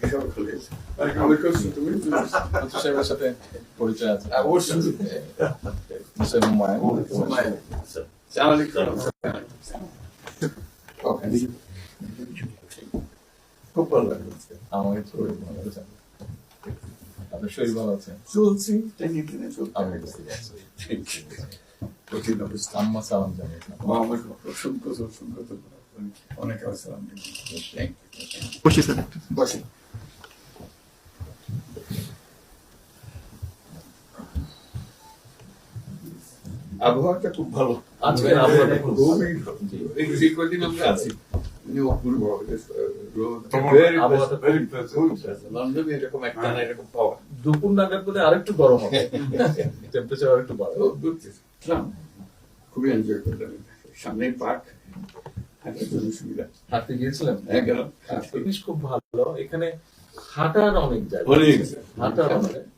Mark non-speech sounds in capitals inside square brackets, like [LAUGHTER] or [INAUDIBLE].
Ik heb het geleerd. Maar ik had de Ik te doen, dus dat is even zat in. Ik Ah, hoor ze. Dat is helemaal mij. Dat is mij. Samen ik Oké. Ook wel leuk. আমাকে শরীর ভালো আছে আপনার শরীর ভালো আছে। চলছি টেনে টেনে চলছি আমি বুঝতে পারছি। কঠিন অবস্থা আম্মা সালাম জানিয়েছেন অসংখ্য অসংখ্য অনেক ইউ বসে স্যার। বসেন আবহাওয়াটা খুব ভালো। আজকের আবহাওয়াটা খুব ভালো। এই কদিন আমরা আছি। অপূর্ব. লন্ডনে এরকম এরকম পাওয়া দুপুর নাগাদ আরেকটু গরম হবে। [LAUGHS] টেম্পারেচার আরেকটু বাড়বে। ইসলাম খুবই এনজয় করলাম সামনে পার্ক হাঁটার জন্য সুবিধা। হাঁটতে গিয়েছিলেন হ্যাঁ গেলাম। জিনিস খুব ভালো। এখানে হাঁটার অনেক জায়গা হাঁটার অনেক।